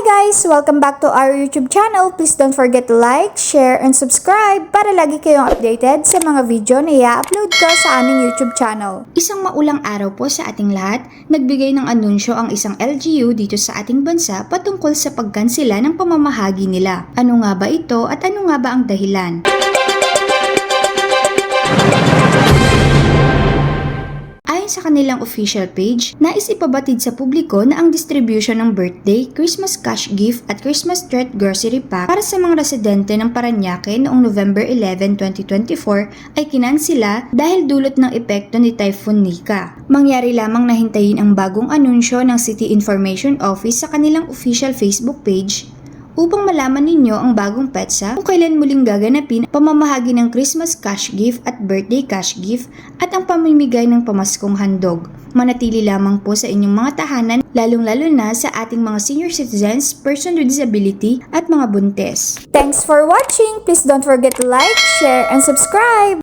guys! Welcome back to our YouTube channel. Please don't forget to like, share, and subscribe para lagi kayong updated sa mga video na i-upload ko sa aming YouTube channel. Isang maulang araw po sa ating lahat, nagbigay ng anunsyo ang isang LGU dito sa ating bansa patungkol sa pagkansela ng pamamahagi nila. Ano nga ba ito at ano nga ba ang dahilan? Sa kanilang official page, nais ipabatid sa publiko na ang distribution ng birthday, Christmas cash gift at Christmas treat grocery pack para sa mga residente ng Paranaque noong November 11, 2024 ay kinansila dahil dulot ng epekto ni Typhoon Nika. Mangyari lamang na hintayin ang bagong anunsyo ng City Information Office sa kanilang official Facebook page upang malaman ninyo ang bagong petsa kung kailan muling gaganapin pamamahagi ng Christmas cash gift at birthday cash gift at ang pamimigay ng pamaskong handog. Manatili lamang po sa inyong mga tahanan lalong-lalo na sa ating mga senior citizens, person with disability at mga buntes. Thanks for watching! Please don't forget to like, share, and subscribe!